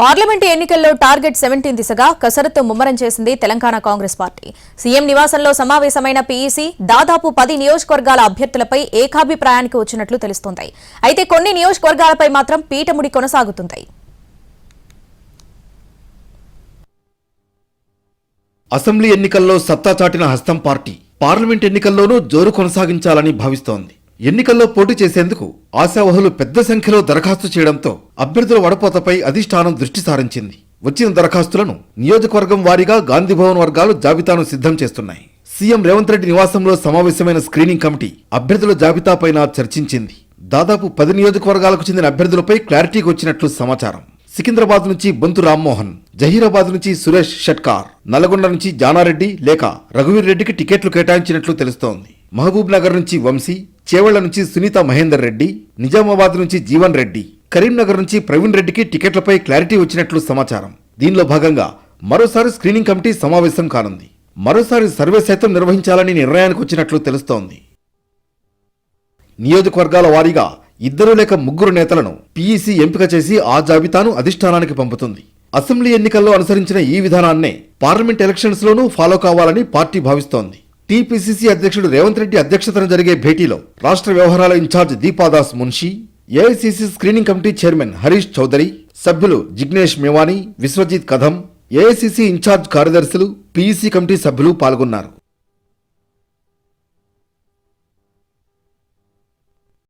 Parliament ఎన్నికల్లో target seventeen దిశగా కసరత్తు ముమ్మరం చేసింది తెలంగాణ కాంగ్రెస్ పార్టీ. సీఎం నివాసంలో సమావేశమైన పీఈసీ దాదాపు పది నియోజకవర్గాల అభ్యర్థులపై ఏకాభిప్రాయానికి వచ్చినట్లు తెలుస్తోంది. అయితే కొన్ని నియోజకవర్గాలపై మాత్రం పీఠముడి కొనసాగుతుంది అసెంబ్లీ ఎన్నికల్లో సత్తా చాటిన హస్తం పార్టీ పార్లమెంట్ ఎన్నికల్లోనూ జోరు కొనసాగించాలని భావిస్తోంది. ఎన్నికల్లో పోటీ చేసేందుకు ఆశావహులు పెద్ద సంఖ్యలో దరఖాస్తు చేయడంతో అభ్యర్థుల వడపోతపై అధిష్టానం దృష్టి సారించింది. వచ్చిన దరఖాస్తులను నియోజకవర్గం వారీగా గాంధీభవన్ వర్గాలు జాబితాను సిద్ధం చేస్తున్నాయి. సీఎం రేవంత్ రెడ్డి నివాసంలో సమావేశమైన స్క్రీనింగ్ కమిటీ అభ్యర్థుల జాబితాపైన చర్చించింది. దాదాపు పది నియోజకవర్గాలకు చెందిన అభ్యర్థులపై క్లారిటీకి వచ్చినట్లు సమాచారం. సికింద్రాబాద్ నుంచి బొంతు రామ్మోహన్ జహీరాబాద్ నుంచి సురేష్ షట్కార్ నల్గొండ నుంచి జానారెడ్డి లేక రఘువీర్ రెడ్డికి టికెట్లు కేటాయించినట్లు తెలుస్తోంది. మహబూబ్ నగర్ నుంచి వంశీ చేవెళ్ళ నుంచి సునీత మహేందర్ రెడ్డి నిజామాబాద్ నుంచి జీవన్ రెడ్డి కరీంనగర్ నుంచి ప్రవీణ్ రెడ్డికి టికెట్లపై క్లారిటీ వచ్చినట్లు సమాచారం. దీనిలో భాగంగా మరోసారి స్క్రీనింగ్ కమిటీ సమావేశం కానుంది. మరోసారి సర్వే సైతం నిర్వహించాలని నిర్ణయానికి వచ్చినట్లు తెలుస్తోంది. నియోజకవర్గాల వారీగా ఇద్దరు లేక ముగ్గురు నేతలను పీఈసీ ఎంపిక చేసి ఆ జాబితాను అధిష్టానానికి పంపుతుంది. అసెంబ్లీ ఎన్నికల్లో అనుసరించిన ఈ విధానాన్నే పార్లమెంట్ ఎలక్షన్స్లోనూ ఫాలో కావాలని పార్టీ భావిస్తోంది. టీపీసీసీ అధ్యక్షుడు రేవంత్ రెడ్డి అధ్యక్షతన జరిగే భేటీలో రాష్ట్ర వ్యవహారాల in charge Deepa Das Munshi AICC screening committee chairman Harish Chaudhary సభ్యులు జిగ్నేష్ మేవానీ విశ్వజిత్ కథం ఏఐసీసీ ఇన్ఛార్జ్ కార్యదర్శులు పీఈసీ కమిటీ సభ్యులు పాల్గొన్నారు.